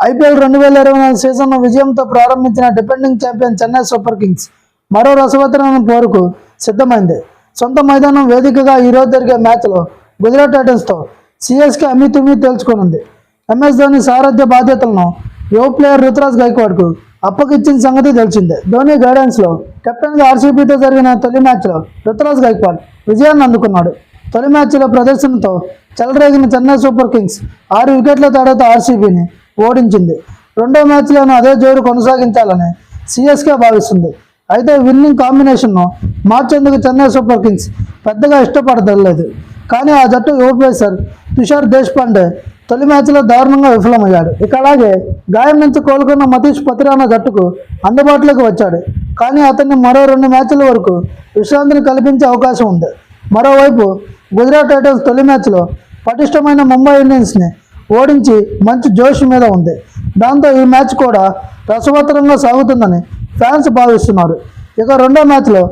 IPL రెండు వేల ఇరవై నాలుగు సీజన్ విజయంతో ప్రారంభించిన defending champion Chennai Super Kings మరో రసవత్తరమైన పోరుకు సిద్ధమైంది. సొంత మైదానం వేదికగా ఈరోజు జరిగే మ్యాచ్లో గుజరాత్ టైటన్స్తో సిఎస్కే అమ్మితుమ్మి తేల్చుకోనుంది. ఎంఎస్ ధోని సారథ్య బాధ్యతలను యువ ప్లేయర్ రుతురాజ్ గైక్వాడ్కు అప్పగిచ్చిన సంగతి తెలిసిందే. ధోని గైడెన్స్లో కెప్టెన్గా ఆర్సీబీతో జరిగిన తొలి మ్యాచ్లో రుతురాజ్ గైక్వాడ్ విజయాన్ని అందుకున్నాడు. తొలి మ్యాచ్లో ప్రదర్శనతో చెలరేగిన చెన్నై సూపర్ కింగ్స్ ఆరు వికెట్ల తేడాతో ఆర్సీబీని ఓడించింది. రెండో మ్యాచ్లోనూ అదే జోరు కొనసాగించాలని సిఎస్కే భావిస్తుంది. అయితే విన్నింగ్ కాంబినేషన్ను మార్చేందుకు చెన్నై సూపర్ కింగ్స్ పెద్దగా ఇష్టపడలేదు కానీ ఆ జట్టు యువ పేసర్ తుషార్ దేశ్పాండే తొలి మ్యాచ్లో దారుణంగా విఫలమయ్యాడు. ఇక అలాగే గాయం నుంచి కోలుకున్న మతీష్ పతిరానా జట్టుకు అందుబాటులోకి వచ్చాడు. కానీ అతన్ని మరో రెండు మ్యాచ్ల వరకు విశ్రాంతిని కల్పించే అవకాశం ఉంది. మరోవైపు గుజరాత్ టైటన్స్ తొలి మ్యాచ్లో పటిష్టమైన ముంబై ఇండియన్స్ని ఓడించి మంచి జోష్ మీద ఉంది. దాంతో ఈ మ్యాచ్ కూడా రసవత్తరంగా సాగుతుందని ఫ్యాన్స్ భావిస్తున్నారు. ఇక రెండో మ్యాచ్లో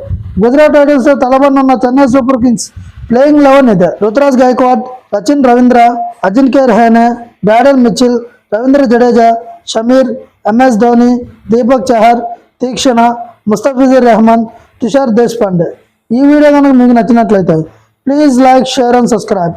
గుజరాత్ టైటన్స్తో తలబడినున్న Chennai Super Kings playing eleven ఇదే. Ruturaj Gaikwad Rachin Ravindra Ajinkya Rahane Daryl Mitchell Ravindra Jadeja Sameer MS Dhoni Deepak Chahar Theekshana Mustafizur Rahman Tushar Deshpande. ఈ వీడియో కనుక మీకు నచ్చినట్లయితే please like share and subscribe.